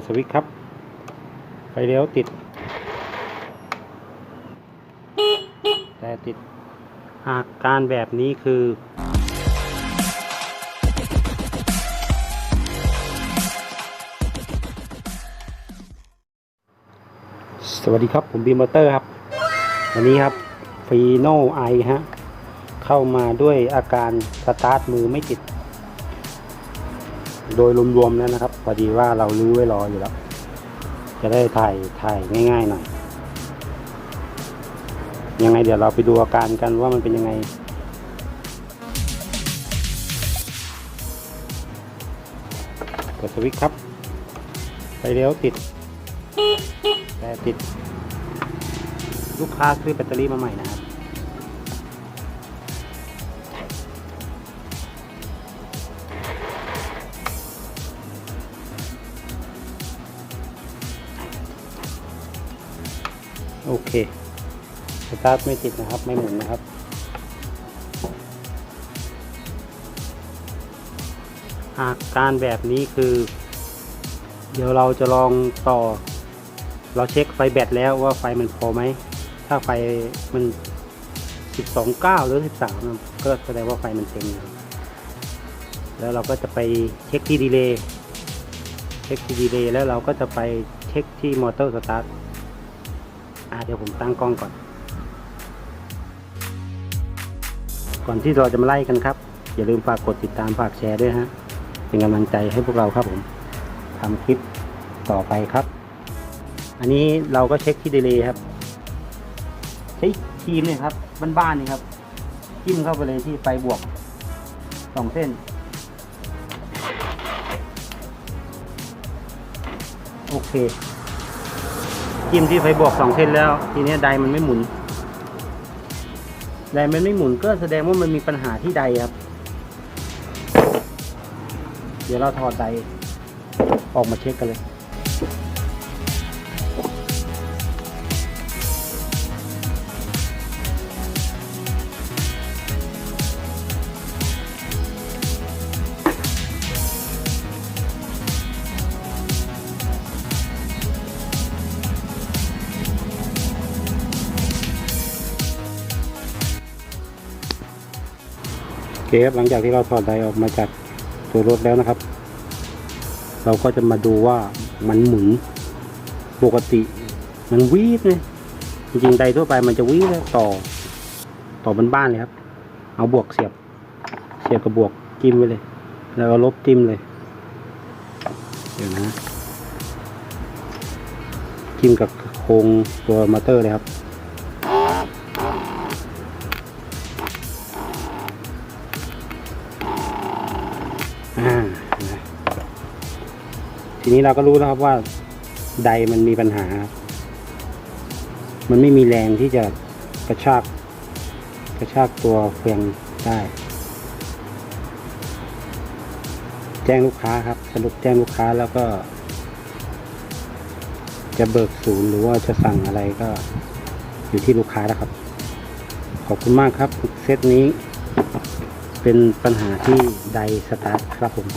ดสวิตช์ครับ ไฟเลี้ยวติด แต่ติดอาการแบบนี้คือสวัสดีครับ ผมบีมอเตอร์ครับ วันนี้ครับฟีโนไอฮะ เข้ามาด้วยอาการสตาร์ทมือไม่ติด โดยรวมๆแล้วนะครับ อดีว่าเราลื้อไว้รออยู่แล้ว จะได้ถ่ายถ่ายง่ายๆหน่อย ยังไงเดี๋ยวเราไปดูอาการกันว่ามันเป็นยังไง กดสวิตช์ครับไฟเลี้ยวติด แต่ติด ลูกค้าซื้อแบตเตอรี่มาใหม่นะครับ โอเคสตาร์ทไม่ติดนะครับ ไม่หมุนนะครับ อาการแบบนี้คือ เดี๋ยวเราจะลองต่อ เราเช็คไฟแบตแล้วว่าไฟมันพอไหม ถ้าไฟมัน 12 9 หรือ 13 ก็แสดงว่าไฟมันเต็มแล้วเราก็จะไปเช็คที่ดีเลย์ เช็คที่ดีเลย์แล้วเราก็จะไปเช็คที่มอเตอร์สตาร์ท อ่าเดี๋ยวผมตั้งกล้องก่อน ก่อนที่เราจะมาไล่กันครับ อย่าลืมฝากกดติดตามฝากแชร์ด้วยฮะ เป็นกำลังใจให้พวกเราครับผมทำคลิปต่อไปครับ อันนี้เราก็เช็คที่ดีเลย์ครับ ใช้ครีมเนี่ยครับบ้านๆนี่ครับจิ้มเข้าไปเลยที่ไฟบวกสองเส้น โอเค จิ้มที่ไฟบวกสองเส้นแล้ว ทีนี้ไดมันไม่หมุน ไดมันไม่หมุนก็แสดงว่ามันมีปัญหาที่ไดครับ เดี๋ยวเราถอดไดออกมาเช็คกันเลย เคครับหลังจากที่เราถอดไดออกมาจากตัวรถแล้วนะครับ เราก็จะมาดูว่ามันหมุนปกติ มันวีดเลยจริงๆไดทั่วไปมันจะวีดแล้วต่อ ต่อบ้านๆเลยครับ เอาบวกเสียบ เสียบกับบวกจิ้มไว้เลย แล้วก็ลบจิ้มเลย เดี๋ยวนะจิ้มกับโครงตัวมอเตอร์เลยครับ ทีนี้เราก็รู้แล้วครับว่าใดมันมีปัญหาครับมันไม่มีแรงที่จะกระชากกระชากตัวเฟืองได้ แจ้งลูกค้าครับ สรุปแจ้งลูกค้าแล้วก็ จะเบิกศูนย์หรือว่าจะสั่งอะไรก็อยู่ที่ลูกค้าแล้วครับ ขอบคุณมากครับ เซตนี้ เป็นปัญหาที่ไดสตาร์ทครับผม